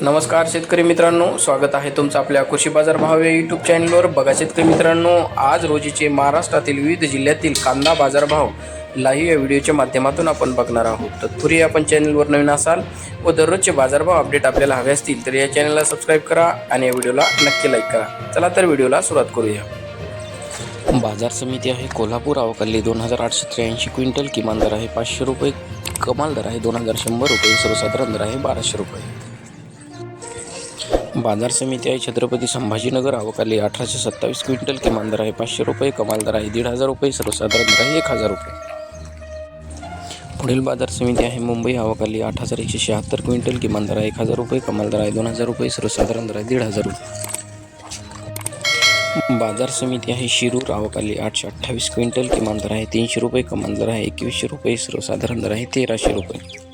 नमस्कार शेतकरी मित्रांनो स्वागत आहे तुमचं आपल्या कृषी बाजार भाव या यूट्यूब चॅनलवर बघा शेतकरी मित्रांनो आज रोजीचे महाराष्ट्रातील विविध जिल्ह्यातील कांदा बाजारभाव लाईव्ह या व्हिडिओच्या माध्यमातून आपण बघणार आहोत. तत्पूर्वी आपण चॅनलवर नवीन असाल व दररोजचे बाजारभाव अपडेट आपल्याला हवे असतील तर या चॅनलला सबस्क्राईब करा आणि या व्हिडिओला नक्की लाईक करा. चला तर व्हिडिओला सुरुवात करूया. बाजार समिती आहे कोल्हापूर अवकाली दोन हजार आठशे त्र्याऐंशी क्विंटल. किमान दर आहे पाचशे रुपये कमाल दर आहे दोन हजार शंभर रुपये सर्वसाधारण दर आहे बाराशे रुपये. बाजार समिती आहे. छत्रपती संभाजीनगर आवकाली अठराशे सत्तावीस क्विंटल किमान दर आहे. पाचशे रुपये कमाल दर आहे. दीड हजार रुपये सर्वसाधारण दर आहे. एक हजार रुपये. पुढील बाजार समिती आहे. मुंबई आवकाली आठ हजार एकशे शहात्तर क्विंटल किमान दर आहे. एक हजार रुपये कमाल दर आहे. दोन हजार रुपये सर्वसाधारण दर आहे. दीड हजार रुपये. बाजार समिती आहे. शिरूर आवकाली आठशे अठ्ठावीस क्विंटल किमान दर आहे. तीनशे रुपये कमाल दर आहे. एकवीसशे रुपये सर्वसाधारण दर आहे. तेराशे रुपये.